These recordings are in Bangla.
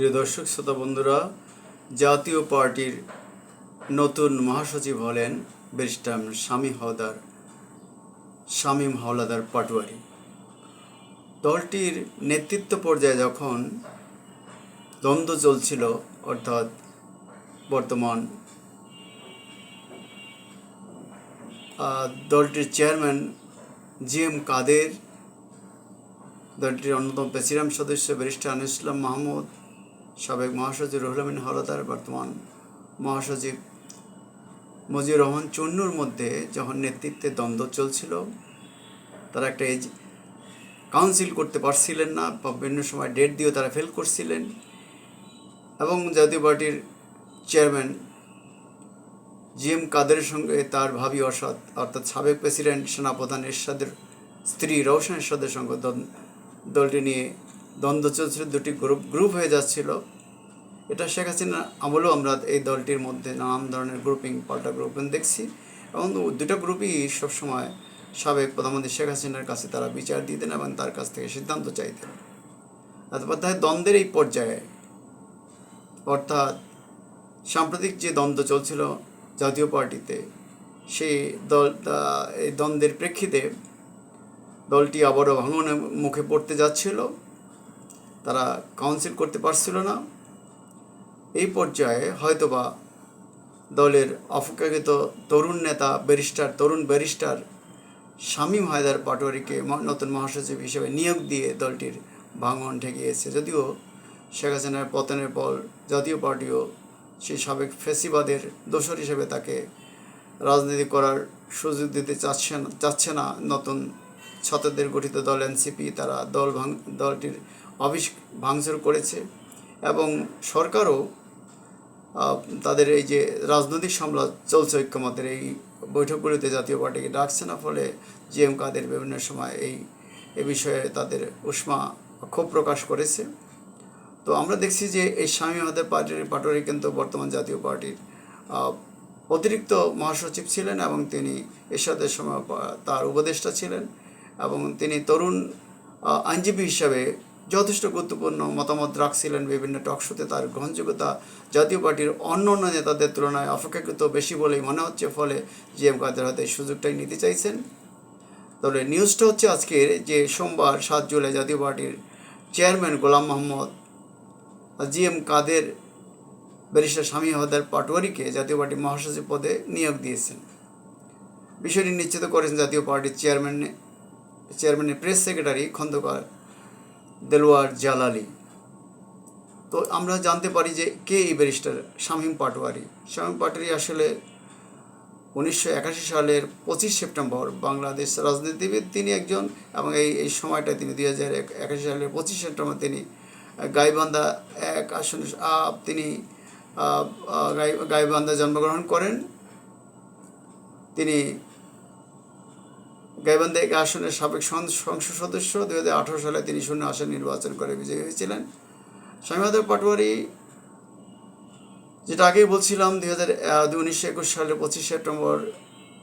প্রিয় দর্শক, শ্রোতা বন্ধুরা, জাতীয় পার্টির নতুন মহাসচিব হলেন ব্যারিস্টার শামীম হাওদার শামীম হাওলাদার পাটোয়ারি। দলটির নেতৃত্ব পর্যায়ে যখন দ্বন্দ্ব চলছিল, অর্থাৎ বর্তমান দলটির চেয়ারম্যান জি এম কাদের, দলটির অন্যতম প্রেসিডেন্ট সদস্য ব্যারিস্টার ইসলাম মাহমুদ সাবেক মহাসচিব রুহুল আমিন হলদার বর্তমান মহাসচিব মজিউর রহমান চন্নুর মধ্যে যখন নেতৃত্বে দ্বন্দ্ব চলছিল, তারা একটা এজ কাউন্সিল করতে পারছিলেন না বিভিন্ন সময় ডেট দিয়েও তারা ফেল করছিলেন এবং জাতীয় পার্টির চেয়ারম্যান জি এম কাদের সঙ্গে তার ভাবি অসৎ অর্থাৎ সাবেক প্রেসিডেন্ট সেনাপ্রধান এরশাদের স্ত্রী রওশন এরশাদের সঙ্গে দলটি নিয়ে দ্বন্দ্ব চলছিল, দুটি গ্রুপ গ্রুপ হয়ে যাচ্ছিল। এটা শেখ হাসিনা আমলেও আমরা এই দলটির মধ্যে নানান ধরনের গ্রুপিং পাল্টা গ্রুপিং দেখছি এবং দুটো গ্রুপই সবসময় সাবেক প্রধানমন্ত্রী শেখ হাসিনার কাছে তারা বিচার দিতেন এবং তার কাছ থেকে সিদ্ধান্ত চাইতেন। তাই দ্বন্দ্বের এই পর্যায়ে, অর্থাৎ সাম্প্রতিক যে দ্বন্দ্ব চলছিল জাতীয় পার্টিতে, সেই দল এই দ্বন্দ্বের প্রেক্ষিতে দলটি আবারও ভাঙনের মুখে পড়তে যাচ্ছিল। তারা কাউন্সিল করতে পারছিল না। এই পর্যায়ে হয়তোবা দলের অপেক্ষাকৃত তরুণ নেতা ব্যারিস্টার তরুণ ব্যারিস্টার শামীম হায়দার পাটোয়ারিকে নতুন মহাসচিব হিসেবে নিয়োগ দিয়ে দলটির ভাঙন ঠেকিয়েছে। যদিও শেখ হাসিনার পতনের পর জাতীয় পার্টিও সেই সাবেক ফেসিবাদের দোষর হিসেবে তাকে রাজনীতি করার সুযোগ দিতে চাচ্ছে না চাচ্ছে না। নতুন ছাত্রদের গঠিত দল এনসিপি, তারা দল ভাঙ, দলটির অফিস ভাঙচুর করেছে এবং সরকারও তাদের এই যে রাজনৈতিক সামলা চলছে ঐক্যমতের এই বৈঠকগুলিতে জাতীয় পার্টিকে ডাকছে না, ফলে জি এম কাদের বিভিন্ন সময় এই, এ বিষয়ে তাদের উষ্মা ক্ষোভ প্রকাশ করেছে। তো আমরা দেখছি যে এই স্বামী আমাদের পার্টির পাটোয়ারি কিন্তু বর্তমান জাতীয় পার্টির অতিরিক্ত মহাসচিব ছিলেন এবং তিনি এরশাদের সময় তার উপদেষ্টা ছিলেন এবং তিনি তরুণ আইনজীবী হিসাবে যথেষ্ট গুরুত্বপূর্ণ মতামত রাখছিলেন বিভিন্ন টকশোতে তার গ্রহণযোগ্যতা জাতীয় পার্টির অন্য অন্য নেতাদের তুলনায় অপেক্ষাকৃত বেশি বলেই মনে হচ্ছে, ফলে জি এম কাদের হাতে সুযোগটাই নিতে চাইছেন। তবে নিউজটা হচ্ছে আজকের যে সোমবার সাত জুলাই জাতীয় পার্টির chairman Golam Mohammad G M Quader barrister স্বামী হদার পাটোয়ারিকে জাতীয় পার্টির মহাসচিব পদে নিয়োগ দিয়েছেন। বিষয়টি নিশ্চিত করেছেন জাতীয় পার্টির চেয়ারম্যান, চেয়ারম্যানের প্রেস সেক্রেটারি খন্দকার দেলোয়ার জালালি। তো আমরা জানতে পারি যে কে এই ব্যারিস্টার শামীম পাটোয়ারি? শামীম পাটোয়ারি আসলে উনিশশো একাশি সালের পঁচিশ সেপ্টেম্বর বাংলাদেশ রাজনীতিবিদ তিনি একজন এবং এই এই সময়টা তিনি দুই হাজার একাশি সালের পঁচিশ সেপ্টেম্বর তিনি গাইবান্ধা এক আসনে তিনি গাইবান্ধা জন্মগ্রহণ করেন। তিনি গাইবান্ধা এক আসনের সাবেক সংসদ সদস্য দুই হাজার আঠারো সালে তিনি শূন্য আসন নির্বাচন করে বিজয়ী হয়েছিলেন। স্বামীবাদর পাটোয়ারি, যেটা আগেই বলছিলাম দুই হাজার উনিশশো একুশ সালের পঁচিশ সেপ্টেম্বর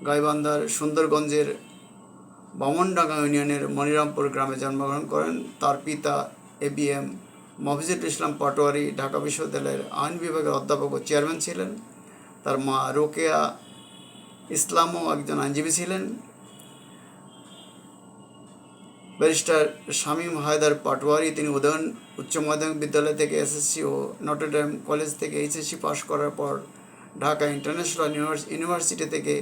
গাইবান্ধার সুন্দরগঞ্জের বামনডাঙ্গা ইউনিয়নের মনিরামপুর গ্রামে জন্মগ্রহণ করেন। তার পিতা A B M Mofizul Islam Patwary Dhaka বিশ্ববিদ্যালয়ের আইন বিভাগের অধ্যাপক ও চেয়ারম্যান ছিলেন। তার মা রোকেয়া ইসলামও একজন আইনজীবী ছিলেন। ব্যারিস্টার শামীম হায়দার পাটোয়ারি, তিনি উদয়ন উচ্চ মাধ্যমিক বিদ্যালয় থেকে এসএসসি ও নটরডেম কলেজ থেকে এইচএসসি পাশ করার পর ঢাকা ইন্টারন্যাশনাল ইউনিভার্সিটি থেকে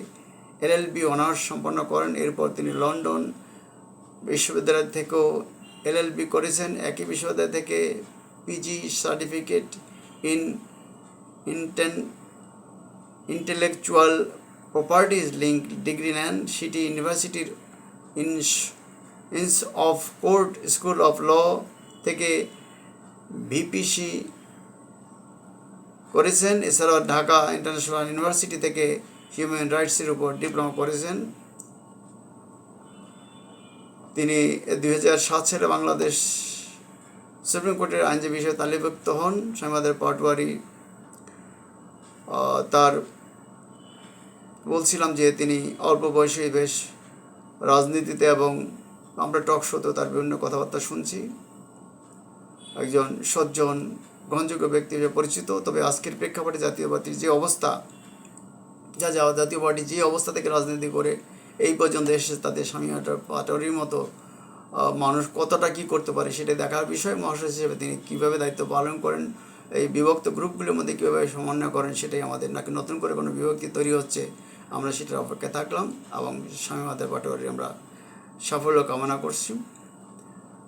এলএলবি অনার্স সম্পন্ন করেন। এরপর তিনি লন্ডন বিশ্ববিদ্যালয় থেকেও এলএলবি করেছেন। একই বিশ্ববিদ্যালয় থেকে পিজি সার্টিফিকেট ইন ইন্টেন ইন্টেলেকচুয়াল প্রপার্টিজ লিঙ্ক ডিগ্রি নেন। সিটি ইউনিভার্সিটির Inns Inns of Court School of Law থেকে ভিপিসি করেছেন, এছাড়াও ঢাকা ইন্টারন্যাশনাল ইউনিভার্সিটি থেকে হিউম্যান রাইটসের উপর ডিপ্লোমা করেছেন। তিনি দুই সাত সালে বাংলাদেশ সুপ্রিম কোর্টের আইনজীবী হিসেবে তালিকাভুক্ত হন। সামাদের পাটওয়ারি তার বলছিলাম যে তিনি অল্প বয়সে বেশ রাজনীতিতে এবং আমরা টক শোতেও তার বিভিন্ন কথাবার্তা শুনছি। একজন সজ্জন, গ্রহণযোগ্য ব্যক্তি হিসেবে পরিচিত, তবে আজকের প্রেক্ষাপটে জাতীয় পার্টির যে অবস্থা, যা যা জাতীয় পার্টি যে অবস্থা থেকে রাজনীতি করে, এই পর্যন্ত এসেছে তাদের স্বামী পাটোয়ারির মতো মানুষ কতটা কি করতে পারে সেটা দেখার বিষয়। মহাসচিব হিসেবে তিনি কীভাবে দায়িত্ব পালন করেন, এই বিভক্ত গ্রুপগুলোর মধ্যে কীভাবে সমন্বয় করেন সেটাই আমাদের নাকি নতুন করে কোনো বিভক্তি তৈরি হচ্ছে, আমরা সেটার অপেক্ষায় থাকলাম এবং স্বামী মাতা পাটোয়ারি আমরা সাফল্য কামনা করছি।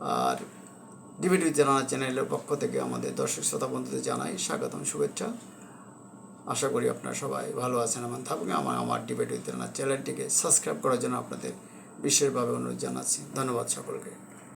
আর ডিবিটি জানা চ্যানেলের পক্ষ থেকে আমাদের দর্শক শ্রোতা বন্ধুদের জানাই স্বাগতম, শুভেচ্ছা। আশা করি আপনারা সবাই ভালো আছেন এবং থাকুন আমার আমার ডিবেট উইথ চ্যানেলটিকে সাবস্ক্রাইব করার জন্য আপনাদের বিশেষভাবে অনুরোধ জানাচ্ছি। ধন্যবাদ সকলকে।